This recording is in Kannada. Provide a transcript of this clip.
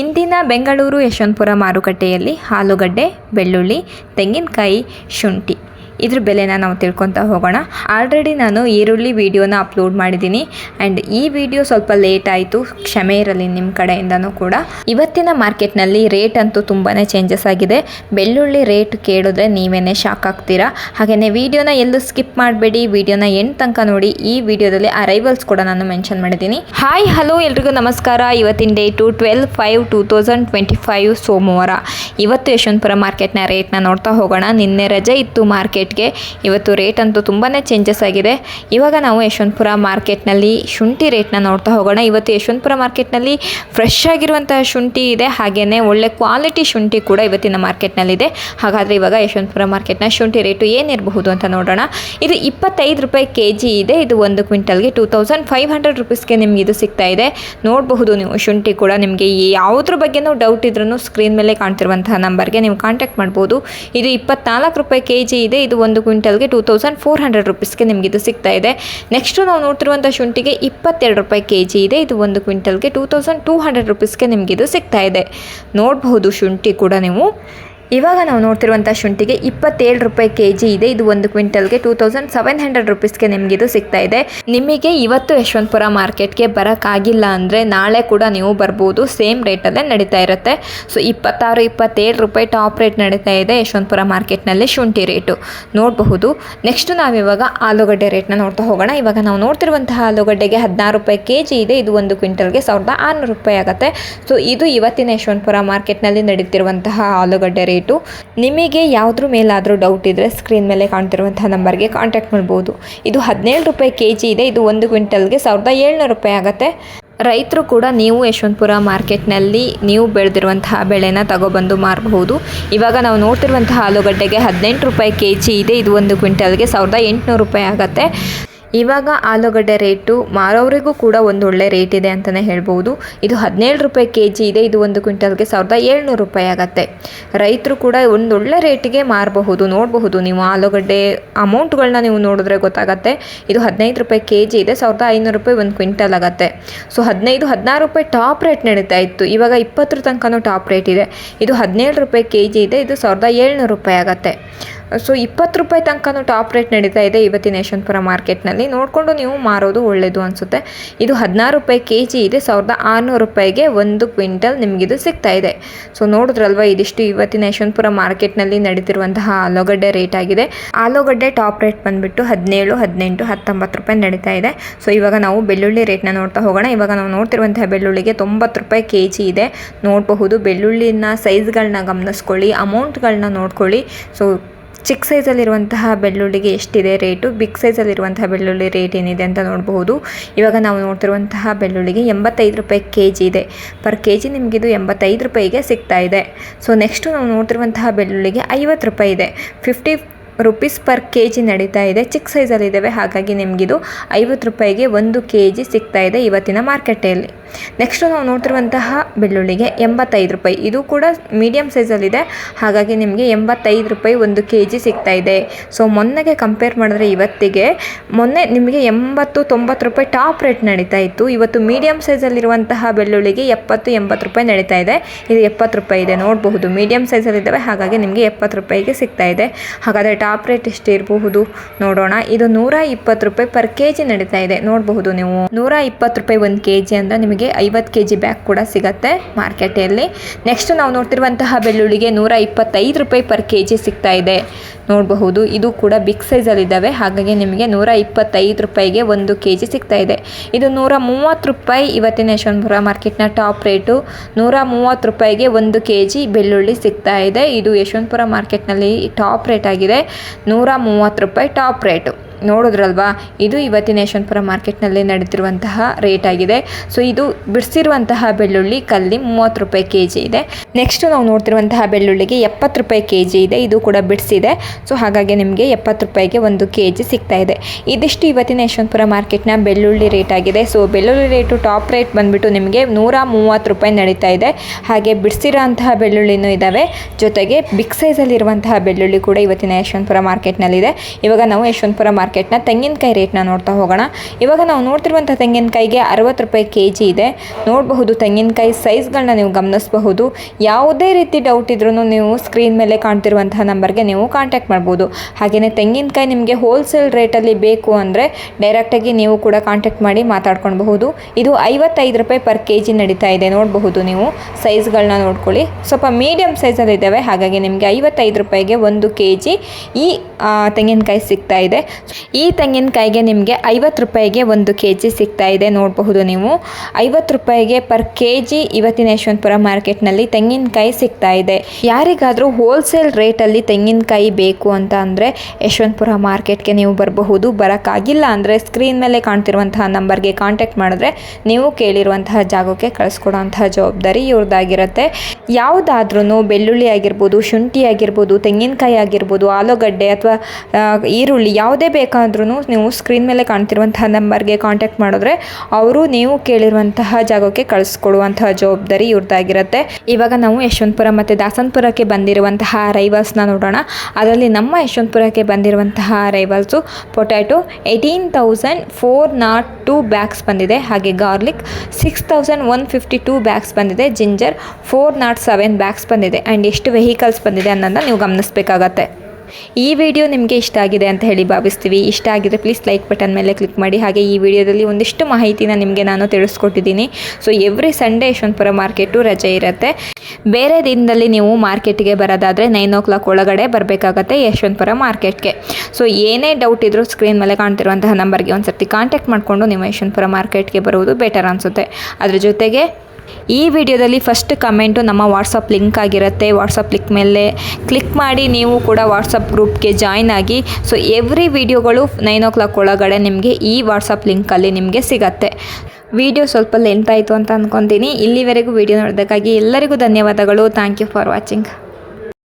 ಇಂದಿನ ಬೆಂಗಳೂರು ಯಶವಂತಪುರ ಮಾರುಕಟ್ಟೆಯಲ್ಲಿ ಆಲೂಗಡ್ಡೆ ಬೆಳ್ಳುಳ್ಳಿ ತೆಂಗಿನಕಾಯಿ ಶುಂಠಿ. ಇದ್ರ ಬೆಲೆನ ನಾವು ತಿಳ್ಕೊತಾ ಹೋಗೋಣ. ಆಲ್ರೆಡಿ ನಾನು ಈರುಳ್ಳಿ ವಿಡಿಯೋನ ಅಪ್ಲೋಡ್ ಮಾಡಿದ್ದೀನಿ. ಆ್ಯಂಡ್ ಈ ವಿಡಿಯೋ ಸ್ವಲ್ಪ ಲೇಟ್ ಆಯಿತು. ಕ್ಷಮೆ ಇರಲಿ ನಿಮ್ಮ ಕಡೆಯಿಂದನೂ ಕೂಡ. ಇವತ್ತಿನ ಮಾರ್ಕೆಟ್ನಲ್ಲಿ ರೇಟ್ ಅಂತೂ ತುಂಬಾ ಚೇಂಜಸ್ ಆಗಿದೆ. ಬೆಳ್ಳುಳ್ಳಿ ರೇಟ್ ಕೇಳಿದ್ರೆ ನೀವೇನೇ ಶಾಕ್ ಆಗ್ತೀರಾ? ಹಾಗೆಯೇ ವಿಡಿಯೋನ ಎಲ್ಲೂ ಸ್ಕಿಪ್ ಮಾಡಬೇಡಿ. ವಿಡಿಯೋನ ಎಂಡ್ ತನಕ ನೋಡಿ. ಈ ವಿಡಿಯೋದಲ್ಲಿ ಅರೈವಲ್ಸ್ ಕೂಡ ನಾನು ಮೆನ್ಷನ್ ಮಾಡಿದ್ದೀನಿ. ಹಾಯ್ ಹಲೋ ಎಲ್ರಿಗೂ ನಮಸ್ಕಾರ. ಇವತ್ತಿನ date twelve five two thousand twenty five ಸೋಮವಾರ. ಇವತ್ತು ಯಶವಂತಪುರ ಮಾರ್ಕೆಟ್ನ ರೇಟ್ನ ನೋಡ್ತಾ ಹೋಗೋಣ. ನಿನ್ನೆ ರಜೆ ಇತ್ತು ಮಾರ್ಕೆಟ್ಗೆ ಇವತ್ತು ರೇಟ್ ಅಂತೂ ತುಂಬಾ ಚೇಂಜಸ್ ಆಗಿದೆ. ಇವಾಗ ನಾವು ಯಶವಂತಪುರ ಮಾರ್ಕೆಟ್ನಲ್ಲಿ ಶುಂಠಿ ರೇಟ್ನ ನೋಡ್ತಾ ಹೋಗೋಣ. ಇವತ್ತು ಯಶವಂತಪುರ ಮಾರ್ಕೆಟ್ನಲ್ಲಿ ಫ್ರೆಶ್ ಆಗಿರುವಂತಹ ಶುಂಠಿ ಇದೆ. ಹಾಗೆಯೇ ಒಳ್ಳೆ ಕ್ವಾಲಿಟಿ ಶುಂಠಿ ಕೂಡ ಇವತ್ತಿನ ಮಾರ್ಕೆಟ್ನಲ್ಲಿದೆ ಹಾಗಾದರೆ ಇವಾಗ ಯಶವಂತಪುರ ಮಾರ್ಕೆಟ್ನ ಶುಂಠಿ ರೇಟು ಏನಿರಬಹುದು ಅಂತ ನೋಡೋಣ. ಇದು ಇಪ್ಪತ್ತೈದು ರೂಪಾಯಿ ಕೆ ಜಿ ಇದೆ. ಇದು ಒಂದು ಕ್ವಿಂಟಲ್ಗೆ ಟೂ ತೌಸಂಡ್ ಫೈವ್ ಹಂಡ್ರೆಡ್ ರುಪೀಸ್ಗೆ ನಿಮ್ಗೆ ಇದು ಸಿಗ್ತಾ ಇದೆ. ನೋಡಬಹುದು ನೀವು ಶುಂಠಿ ಕೂಡ ನಿಮಗೆ ಯಾವುದ್ರ ಬಗ್ಗೆನೂ ಡೌಟ್ ಇದ್ರೂ ಸ್ಕ್ರೀನ್ ಮೇಲೆ ಕಾಣ್ತಿರುವಂತಹ ನಂಬರ್ಗೆ ನೀವು ಕಾಂಟ್ಯಾಕ್ಟ್ ಮಾಡ್ಬೋದು. ಇದು ಇಪ್ಪತ್ನಾಲ್ಕು ರೂಪಾಯಿ ಕೆ ಇದೆ ಇದು ಒಂದು ಕ್ವಿಂಟಲ್ಗೆ ಟೂ ತೌಸಂಡ್ ಫೋರ್ ಹಂಡ್ರೆಡ್ ರುಪೀಸ್ಗೆ ನಿಮಗೆ ಇದು ಸಿಗ್ತಾ ಇದೆ. ನೆಕ್ಸ್ಟು ನಾವು ನೋಡ್ತಿರುವಂಥ ಶುಂಠಿಗೆ ಇಪ್ಪತ್ತೆರಡು ರೂಪಾಯಿ ಕೆ ಜಿ ಇದೆ. ಇದು ಒಂದು ಕ್ವಿಂಟಲ್ಗೆ ಟೂ ತೌಸಂಡ್ ಟೂ ಹಂಡ್ರೆಡ್ ರುಪೀಸ್ಗೆ ಇದು ಸಿಗ್ತಾ ಇದೆ. ನೋಡಬಹುದು ಶುಂಠಿ ಕೂಡ ನೀವು. ಇವಾಗ ನಾವು ನೋಡ್ತಿರುವಂಥ ಶುಂಠಿಗೆ ಇಪ್ಪತ್ತೇಳು ರೂಪಾಯಿ ಕೆ ಜಿ ಇದೆ. ಇದು ಒಂದು ಕ್ವಿಂಟಲ್ಗೆ ಟೂ ತೌಸಂಡ್ ಸೆವೆನ್ ಹಂಡ್ರೆಡ್ ರುಪೀಸ್ಗೆ ನಿಮಗೆ ಇದು ಸಿಗ್ತಾ ಇದೆ. ನಿಮಗೆ ಇವತ್ತು ಯಶವಂತಪುರ ಮಾರ್ಕೆಟ್ಗೆ ಬರೋಕ್ಕಾಗಿಲ್ಲ ಅಂದರೆ ನಾಳೆ ಕೂಡ ನೀವು ಬರ್ಬೋದು. ಸೇಮ್ ರೇಟಲ್ಲೇ ನಡೀತಾ ಇರುತ್ತೆ. ಸೊ ಇಪ್ಪತ್ತಾರು, ಇಪ್ಪತ್ತೇಳು ರೂಪಾಯಿ ಟಾಪ್ ರೇಟ್ ನಡೀತಾ ಇದೆ ಯಶವಂತಪುರ ಮಾರ್ಕೆಟ್ನಲ್ಲಿ ಶುಂಠಿ ರೇಟು. ನೋಡಬಹುದು. ನೆಕ್ಸ್ಟ್ ನಾವಿವಾಗ ಆಲೂಗಡ್ಡೆ ರೇಟ್ನ ನೋಡ್ತಾ ಹೋಗೋಣ. ಇವಾಗ ನಾವು ನೋಡ್ತಿರುವಂತಹ ಆಲೂಗಡ್ಡೆಗೆ ಹದಿನಾರು ರೂಪಾಯಿ ಕೆ ಜಿ ಇದೆ. ಇದು ಒಂದು ಕ್ವಿಂಟಲ್ಗೆ ಸಾವಿರದ ಆರುನೂರು ರೂಪಾಯಿ ಆಗುತ್ತೆ. ಸೊ ಇದು ಇವತ್ತಿನ ಯಶವಂತಪುರ ಮಾರ್ಕೆಟ್ನಲ್ಲಿ ನಡೀತಿರುವಂತಹ ಆಲೂಗಡ್ಡೆ ರೇಟು. ನಿಮಗೆ ಯಾವುದ್ರ ಮೇಲಾದರೂ ಡೌಟ್ ಇದ್ದರೆ ಸ್ಕ್ರೀನ್ ಮೇಲೆ ಕಾಣ್ತಿರುವಂಥ ನಂಬರ್ಗೆ ಕಾಂಟ್ಯಾಕ್ಟ್ ಮಾಡ್ಬೋದು. ಇದು ಹದಿನೇಳು ರೂಪಾಯಿ ಕೆ ಜಿ ಇದೆ. ಇದು ಒಂದು ಕ್ವಿಂಟಲ್ಗೆ ಸಾವಿರದ ಏಳ್ನೂರು ರೂಪಾಯಿ ಆಗುತ್ತೆ. ರೈತರು ಕೂಡ ನೀವು ಯಶವಂತಪುರ ಮಾರ್ಕೆಟ್ನಲ್ಲಿ ನೀವು ಬೆಳೆದಿರುವಂತಹ ಬೆಳೆನ ತಗೊಬಂದು ಮಾರಬಹುದು. ಇವಾಗ ನಾವು ನೋಡ್ತಿರುವಂತಹ ಆಲೂಗಡ್ಡೆಗೆ ಹದಿನೆಂಟು ರೂಪಾಯಿ ಕೆ ಜಿ ಇದೆ. ಇದು ಒಂದು ಕ್ವಿಂಟಲ್ಗೆ ಸಾವಿರದ ಎಂಟುನೂರು ರೂಪಾಯಿ ಆಗುತ್ತೆ. ಇವಾಗ ಆಲೂಗಡ್ಡೆ ರೇಟು ಮಾರೋರಿಗೂ ಕೂಡ ಒಂದು ಒಳ್ಳೆ ರೇಟ್ ಇದೆ ಅಂತಲೇ ಹೇಳ್ಬೋದು. ಇದು ಹದಿನೇಳು ರೂಪಾಯಿ ಕೆ ಜಿ ಇದೆ. ಇದು ಒಂದು ಕ್ವಿಂಟಲ್ಗೆ ಸಾವಿರದ ಏಳ್ನೂರು ರೂಪಾಯಿ ಆಗುತ್ತೆ. ರೈತರು ಕೂಡ ಒಂದು ಒಳ್ಳೆ ರೇಟಿಗೆ ಮಾರಬಹುದು, ನೋಡಬಹುದು. ನೀವು ಆಲೂಗಡ್ಡೆ ಅಮೌಂಟ್ಗಳನ್ನ ನೀವು ನೋಡಿದ್ರೆ ಗೊತ್ತಾಗತ್ತೆ. ಇದು ಹದಿನೈದು ರೂಪಾಯಿ ಕೆ ಜಿ ಇದೆ. ಸಾವಿರದ ಐನೂರು ರೂಪಾಯಿ ಒಂದು ಕ್ವಿಂಟಲ್ ಆಗುತ್ತೆ. ಸೊ, ಹದಿನೈದು, ಹದಿನಾರು ರೂಪಾಯಿ ಟಾಪ್ ರೇಟ್ ನಡೀತಾ ಇತ್ತು. ಇವಾಗ ಇಪ್ಪತ್ತರ ತನಕನೂ ಟಾಪ್ ರೇಟ್ ಇದೆ. ಇದು ಹದಿನೇಳು ರೂಪಾಯಿ ಕೆ ಜಿ ಇದೆ. ಇದು ಸಾವಿರದ ಏಳ್ನೂರು ರೂಪಾಯಿ ಆಗುತ್ತೆ. ಸೊ ಇಪ್ಪತ್ತು ರೂಪಾಯಿ ತನಕನೂ ಟಾಪ್ ರೇಟ್ ನಡೀತಾ ಇದೆ ಇವತ್ತಿನ ಯಶವಂತಪುರ ಮಾರ್ಕೆಟ್ನಲ್ಲಿ. ನೋಡಿಕೊಂಡು ನೀವು ಮಾರೋದು ಒಳ್ಳೆಯದು ಅನಿಸುತ್ತೆ. ಇದು ಹದಿನಾರು ರೂಪಾಯಿ ಕೆ ಜಿ ಇದೆ, ಸಾವಿರದ ಆರುನೂರು ರೂಪಾಯಿಗೆ ಒಂದು ಕ್ವಿಂಟಲ್ ನಿಮಗಿದು ಸಿಗ್ತಾ ಇದೆ. ಸೊ ನೋಡಿದ್ರಲ್ವ, ಇದಿಷ್ಟು ಇವತ್ತಿನ ಯಶವಂತಪುರ ಮಾರ್ಕೆಟ್ನಲ್ಲಿ ನಡೀತಿರುವಂತಹ ಆಲೂಗಡ್ಡೆ ರೇಟ್ ಆಗಿದೆ. ಆಲೂಗಡ್ಡೆ ಟಾಪ್ ರೇಟ್ ಬಂದುಬಿಟ್ಟು ಹದಿನೇಳು, ಹದಿನೆಂಟು, ಹತ್ತೊಂಬತ್ತು ರೂಪಾಯಿ ನಡೀತಾ ಇದೆ. ಸೊ ಇವಾಗ ನಾವು ಬೆಳ್ಳುಳ್ಳಿ ರೇಟ್ನ ನೋಡ್ತಾ ಹೋಗೋಣ. ಇವಾಗ ನಾವು ನೋಡ್ತಿರುವಂತಹ ಬೆಳ್ಳುಳ್ಳಿಗೆ ತೊಂಬತ್ತು ರೂಪಾಯಿ ಕೆ ಜಿ ಇದೆ. ನೋಡಬಹುದು, ಬೆಳ್ಳುಳ್ಳಿನ ಸೈಜ್ಗಳನ್ನ ಗಮನಿಸ್ಕೊಳ್ಳಿ, ಅಮೌಂಟ್ಗಳನ್ನ ನೋಡ್ಕೊಳ್ಳಿ. ಸೊ ಚಿಕ್ಕ ಸೈಜಲ್ಲಿರುವಂತಹ ಬೆಳ್ಳುಳ್ಳಿಗೆ ಎಷ್ಟಿದೆ ರೇಟು? ಬಿಗ್ ಸೈಜಲ್ಲಿರುವಂತಹ ಬೆಳ್ಳುಳ್ಳಿ ರೇಟ್ ಏನಿದೆ ಅಂತ ನೋಡಬಹುದು ಇವಾಗ ನಾವು ನೋಡ್ತಿರುವಂತಹ ಬೆಳ್ಳುಳ್ಳಿಗೆ ಎಂಬತ್ತೈದು ರೂಪಾಯಿ ಕೆ ಜಿ ಇದೆ. ಪರ್ ಕೆ ಜಿ ನಿಮಗಿದು ಎಂಬತ್ತೈದು ರೂಪಾಯಿಗೆ ಸಿಗ್ತಾ ಇದೆ. ಸೊ, ನೆಕ್ಸ್ಟು ನಾವು ನೋಡ್ತಿರುವಂತಹ ಬೆಳ್ಳುಳ್ಳಿಗೆ ಐವತ್ತು ರೂಪಾಯಿ ಇದೆ. Fifty rupees per K G ನಡೀತಾ ಇದೆ. ಚಿಕ್ಕ ಸೈಜಲ್ಲಿದ್ದಾವೆ, ಹಾಗಾಗಿ ನಿಮಗಿದು ಐವತ್ತು ರೂಪಾಯಿಗೆ ಒಂದು ಕೆ ಜಿ ಸಿಗ್ತಾ ಇದೆ ಇವತ್ತಿನ ಮಾರ್ಕೆಟಲ್ಲಿ. ನೆಕ್ಸ್ಟು ನಾವು ನೋಡ್ತಿರುವಂತಹ ಬೆಳ್ಳುಳ್ಳಿಗೆ ಎಂಬತ್ತೈದು ರೂಪಾಯಿ. ಇದು ಕೂಡ ಮೀಡಿಯಮ್ ಸೈಜಲ್ಲಿದೆ ಹಾಗಾಗಿ ನಿಮಗೆ ಎಂಬತ್ತೈದು ರೂಪಾಯಿ ಒಂದು ಕೆ ಜಿ ಸಿಗ್ತಾ ಇದೆ. ಸೊ ಮೊನ್ನೆಗೆ ಕಂಪೇರ್ ಮಾಡಿದ್ರೆ ಇವತ್ತಿಗೆ ಮೊನ್ನೆ ನಿಮಗೆ ಎಂಬತ್ತು, ತೊಂಬತ್ತು ರೂಪಾಯಿ ಟಾಪ್ ರೇಟ್ ನಡೀತಾ ಇತ್ತು. ಇವತ್ತು ಮೀಡಿಯಮ್ ಸೈಜಲ್ಲಿರುವಂತಹ ಬೆಳ್ಳುಳ್ಳಿಗೆ ಎಪ್ಪತ್ತು, ಎಂಬತ್ತು ರೂಪಾಯಿ ನಡೀತಾ ಇದೆ. ಇದು ಎಪ್ಪತ್ತು ರೂಪಾಯಿ ಇದೆ. ನೋಡಬಹುದು ಮೀಡಿಯಮ್ ಸೈಜಲ್ಲಿದ್ದಾವೆ ಹಾಗಾಗಿ ನಿಮಗೆ ಎಪ್ಪತ್ತು ರೂಪಾಯಿಗೆ ಸಿಗ್ತಾ ಇದೆ. ಹಾಗಾದರೆ ಟಾಪ್ ರೇಟ್ ಎಷ್ಟಿರಬಹುದು ನೋಡೋಣ. ಇದು ನೂರ ಇಪ್ಪತ್ತು ರೂಪಾಯಿ ಪರ್ ಕೆ ಜಿ ನಡೀತಾ ಇದೆ. ನೋಡಬಹುದು ನೀವು. ನೂರ ಇಪ್ಪತ್ತು ರೂಪಾಯಿ ಒಂದು ಕೆ ಜಿ ಅಂದರೆ ನಿಮಗೆ ಐವತ್ತು ಕೆ ಜಿ ಬ್ಯಾಗ್ ಕೂಡ ಸಿಗುತ್ತೆ ಮಾರ್ಕೆಟಲ್ಲಿ. ನೆಕ್ಸ್ಟ್ ನಾವು ನೋಡ್ತಿರುವಂತಹ ಬೆಳ್ಳುಳ್ಳಿಗೆ ನೂರ ಇಪ್ಪತ್ತೈದು ರೂಪಾಯಿ ಪರ್ ಕೆ ಜಿ ಸಿಗ್ತಾ ಇದೆ. ನೋಡಬಹುದು, ಇದು ಕೂಡ ಬಿಗ್ ಸೈಜಲ್ಲಿದ್ದಾವೆ ಹಾಗಾಗಿ ನಿಮಗೆ ನೂರ ಇಪ್ಪತ್ತೈದು ರೂಪಾಯಿಗೆ ಒಂದು ಕೆ ಜಿ ಸಿಗ್ತಾ ಇದೆ. ಇದು ನೂರ ಮೂವತ್ತು ರೂಪಾಯಿ ಇವತ್ತಿನ ಯಶವಂತಪುರ ಮಾರ್ಕೆಟ್ನ ಟಾಪ್ ರೇಟು. ನೂರ ಮೂವತ್ತು ರೂಪಾಯಿಗೆ ಒಂದು ಕೆ ಜಿ ಬೆಳ್ಳುಳ್ಳಿ ಸಿಗ್ತಾ ಇದೆ. ಇದು ಯಶವಂತಪುರ ಮಾರ್ಕೆಟ್ನಲ್ಲಿ ಟಾಪ್ ರೇಟ್ ಆಗಿದೆ. ನೂರ ಮೂವತ್ತು ರೂಪಾಯಿ ಟಾಪ್ ರೇಟು. ನೋಡಿದ್ರಲ್ವಾ? ಇದು ಇವತ್ತಿನ ಯಶವಂತಪುರ ಮಾರ್ಕೆಟ್ನಲ್ಲಿ ನಡೆದಿರುವಂತಹ ರೇಟ್ ಆಗಿದೆ. ಸೊ ಇದು ಬಿಡಿಸಿರುವಂತಹ ಬೆಳ್ಳುಳ್ಳಿ ಕಲ್ಲಿ ಮೂವತ್ತು ರೂಪಾಯಿ ಕೆ ಜಿ ಇದೆ. ನೆಕ್ಸ್ಟ್ ನಾವು ನೋಡ್ತಿರುವಂತಹ ಬೆಳ್ಳುಳ್ಳಿಗೆ ಎಪ್ಪತ್ತು ರೂಪಾಯಿ ಕೆ ಜಿ ಇದೆ. ಇದು ಕೂಡ ಬಿಡಿಸಿದೆ. ಸೊ ಹಾಗಾಗಿ ನಿಮಗೆ ಎಪ್ಪತ್ತು ರೂಪಾಯಿಗೆ ಒಂದು ಕೆ ಜಿ ಸಿಗ್ತಾ ಇದೆ. ಇದಿಷ್ಟು ಇವತ್ತಿನ ಯಶವಂತಪುರ ಮಾರ್ಕೆಟ್ನ ಬೆಳ್ಳುಳ್ಳಿ ರೇಟ್ ಆಗಿದೆ. ಸೊ ಬೆಳ್ಳುಳ್ಳಿ ರೇಟು ಟಾಪ್ ರೇಟ್ ಬಂದುಬಿಟ್ಟು ನಿಮಗೆ ನೂರ ಮೂವತ್ತು ರೂಪಾಯಿ ನಡೀತಾ ಇದೆ. ಹಾಗೆ ಬಿಡಿಸಿರೋಂತಹ ಬೆಳ್ಳುಳ್ಳಿನೂ ಇದ್ದಾವೆ ಜೊತೆಗೆ ಬಿಗ್ ಸೈಜಲ್ಲಿರುವಂತಹ ಬೆಳ್ಳುಳ್ಳಿ ಕೂಡ ಇವತ್ತಿನ ಯಶವಂತಪುರ ಮಾರ್ಕೆಟ್ನಲ್ಲಿದೆ. ಇವಾಗ ನಾವು ಯಶವಂತಪುರ ಮಾರ್ಕೆಟ್ ಮಾರ್ಕೆಟ್ನ ತೆಂಗಿನಕಾಯಿ ರೇಟ್ನ ನೋಡ್ತಾ ಹೋಗೋಣ. ಇವಾಗ ನಾವು ನೋಡ್ತಿರುವಂಥ ತೆಂಗಿನಕಾಯಿಗೆ ಅರವತ್ತು ರೂಪಾಯಿ ಕೆ ಜಿ ಇದೆ. ನೋಡಬಹುದು ತೆಂಗಿನಕಾಯಿ ಸೈಜ್ಗಳನ್ನ ನೀವು ಗಮನಿಸಬಹುದು. ಯಾವುದೇ ರೀತಿ ಡೌಟ್ ಇದ್ರೂ ನೀವು ಸ್ಕ್ರೀನ್ ಮೇಲೆ ಕಾಣ್ತಿರುವಂತಹ ನಂಬರ್ಗೆ ನೀವು ಕಾಂಟ್ಯಾಕ್ಟ್ ಮಾಡ್ಬೋದು. ಹಾಗೆಯೇ ತೆಂಗಿನಕಾಯಿ ನಿಮಗೆ ಹೋಲ್ಸೇಲ್ ರೇಟಲ್ಲಿ ಬೇಕು ಅಂದರೆ ಡೈರೆಕ್ಟಾಗಿ ನೀವು ಕೂಡ ಕಾಂಟ್ಯಾಕ್ಟ್ ಮಾಡಿ ಮಾತಾಡ್ಕೊಳ್ಬಹುದು. ಇದು ಐವತ್ತೈದು ರೂಪಾಯಿ ಪರ್ ಕೆ ಜಿ ನಡೀತಾ ಇದೆ. ನೋಡಬಹುದು ನೀವು ಸೈಜ್ಗಳನ್ನ ನೋಡ್ಕೊಳ್ಳಿ. ಸ್ವಲ್ಪ ಮೀಡಿಯಮ್ ಸೈಜಲ್ಲಿ ಇದ್ದಾವೆ. ಹಾಗಾಗಿ ನಿಮಗೆ ಐವತ್ತೈದು ರೂಪಾಯಿಗೆ ಒಂದು ಕೆ ಜಿ ಈ ತೆಂಗಿನಕಾಯಿ ಸಿಗ್ತಾ ಇದೆ. ಈ ತೆಂಗಿನಕಾಯಿಗೆ ನಿಮಗೆ ಐವತ್ತು ರೂಪಾಯಿಗೆ ಒಂದು ಕೆ ಜಿ ಸಿಗ್ತಾ ಇದೆ, ನೋಡಬಹುದು ನೀವು. ಐವತ್ತು ರೂಪಾಯಿಗೆ ಪರ್ ಕೆ ಜಿ ಇವತ್ತಿನ ಯಶವಂತಪುರ ಮಾರ್ಕೆಟ್ನಲ್ಲಿ ತೆಂಗಿನಕಾಯಿ ಸಿಗ್ತಾ ಇದೆ. ಯಾರಿಗಾದರೂ ಹೋಲ್ಸೇಲ್ ರೇಟಲ್ಲಿ ತೆಂಗಿನಕಾಯಿ ಬೇಕು ಅಂತ ಅಂದರೆ ಯಶವಂತಪುರ ಮಾರ್ಕೆಟ್ಗೆ ನೀವು ಬರಬಹುದು. ಬರೋಕ್ಕಾಗಿಲ್ಲ ಅಂದರೆ ಸ್ಕ್ರೀನ್ ಮೇಲೆ ಕಾಣ್ತಿರುವಂತಹ ನಂಬರ್ಗೆ ಕಾಂಟ್ಯಾಕ್ಟ್ ಮಾಡಿದ್ರೆ ನೀವು ಕೇಳಿರುವಂತಹ ಜಾಗಕ್ಕೆ ಕಳಿಸ್ಕೊಡೋಂತಹ ಜವಾಬ್ದಾರಿ ಇವ್ರದ್ದಾಗಿರುತ್ತೆ. ಯಾವುದಾದ್ರೂ ಬೆಳ್ಳುಳ್ಳಿ ಆಗಿರ್ಬೋದು, ಶುಂಠಿ ಆಗಿರ್ಬೋದು, ತೆಂಗಿನಕಾಯಿ ಆಗಿರ್ಬೋದು, ಆಲೂಗಡ್ಡೆ ಅಥವಾ ಈರುಳ್ಳಿ ಯಾವುದೇ ಬೇಕಾದ್ರೂ ನೀವು ಸ್ಕ್ರೀನ್ ಮೇಲೆ ಕಾಣ್ತಿರುವಂತಹ ನಂಬರ್ಗೆ ಕಾಂಟ್ಯಾಕ್ಟ್ ಮಾಡಿದ್ರೆ ಅವರು ನೀವು ಕೇಳಿರುವಂತಹ ಜಾಗಕ್ಕೆ ಕಳಿಸ್ಕೊಡುವಂತಹ ಜವಾಬ್ದಾರಿ ಇವ್ರದ್ದಾಗಿರುತ್ತೆ. ಇವಾಗ ನಾವು ಯಶವಂತಪುರ ಮತ್ತು ದಾಸನಪುರಕ್ಕೆ ಬಂದಿರುವಂತಹ ರೈವಲ್ಸ್ನ ನೋಡೋಣ. ಅದರಲ್ಲಿ ನಮ್ಮ ಯಶವಂತಪುರಕ್ಕೆ ಬಂದಿರುವಂತಹ arrivals potato eighteen thousand four nought two bags ಬಂದಿದೆ. ಹಾಗೆ garlic six thousand one fifty two bags ಬಂದಿದೆ. Ginger four nought seven bags ಬಂದಿದೆ. ಆ್ಯಂಡ್ ಎಷ್ಟು ವೆಹಿಕಲ್ಸ್ ಬಂದಿದೆ ಅನ್ನೋದನ್ನ ನೀವು ಗಮನಿಸಬೇಕಾಗತ್ತೆ. ಈ ವಿಡಿಯೋ ನಿಮಗೆ ಇಷ್ಟ ಆಗಿದೆ ಅಂತ ಹೇಳಿ ಭಾವಿಸ್ತೀವಿ. ಇಷ್ಟ ಆಗಿದ್ರೆ ಪ್ಲೀಸ್ ಲೈಕ್ ಬಟನ್ ಮೇಲೆ ಕ್ಲಿಕ್ ಮಾಡಿ. ಹಾಗೆ ಈ ವಿಡಿಯೋದಲ್ಲಿ ಒಂದಿಷ್ಟು ಮಾಹಿತಿನ ನಿಮಗೆ ನಾನು ತಿಳಿಸ್ಕೊಟ್ಟಿದ್ದೀನಿ. So every Sunday Yeshwanthpur market ರಜೆ ಇರುತ್ತೆ. ಬೇರೆ ದಿನದಲ್ಲಿ ನೀವು ಮಾರ್ಕೆಟ್ಗೆ ಬರೋದಾದರೆ ನೈನ್ ಓ ಕ್ಲಾಕ್ ಒಳಗಡೆ ಬರಬೇಕಾಗತ್ತೆ ಯಶವಂತಪುರ ಮಾರ್ಕೆಟ್ಗೆ ಸೊ ಏನೇ ಡೌಟ್ ಇದ್ದರೂ ಸ್ಕ್ರೀನ್ ಮೇಲೆ ಕಾಣ್ತಿರುವಂತಹ ನಂಬರ್ಗೆ ಒಂದು ಸರ್ತಿ ಕಾಂಟ್ಯಾಕ್ಟ್ ಮಾಡಿಕೊಂಡು ನೀವು ಯಶವಂತಪುರ ಮಾರ್ಕೆಟ್ಗೆ ಬರುವುದು ಬೆಟರ್ ಅನಿಸುತ್ತೆ. ಅದ್ರ ಜೊತೆಗೆ ಈ ವಿಡಿಯೋದಲ್ಲಿ ಫಸ್ಟ್ ಕಮೆಂಟು ನಮ್ಮ ವಾಟ್ಸಪ್ ಲಿಂಕ್ ಆಗಿರುತ್ತೆ. ವಾಟ್ಸಪ್ ಲಿಂಕ್ ಮೇಲೆ ಕ್ಲಿಕ್ ಮಾಡಿ ನೀವು ಕೂಡ ವಾಟ್ಸಪ್ ಗ್ರೂಪ್ಗೆ ಜಾಯ್ನ್ ಆಗಿ. ಸೊ ಎವ್ರಿ ವಿಡಿಯೋಗಳು ನೈನ್ ಓ ಕ್ಲಾಕ್ ಒಳಗಡೆ ನಿಮಗೆ ಈ ವಾಟ್ಸಪ್ ಲಿಂಕಲ್ಲಿ ನಿಮಗೆ ಸಿಗತ್ತೆ. ವಿಡಿಯೋ ಸ್ವಲ್ಪ ಲೆಂತ್ ಆಯಿತು ಅಂತ ಅಂದ್ಕೊತೀನಿ ಇಲ್ಲಿವರೆಗೂ ವಿಡಿಯೋ ನೋಡೋದಕ್ಕಾಗಿ ಎಲ್ಲರಿಗೂ ಧನ್ಯವಾದಗಳು. Thank you for watching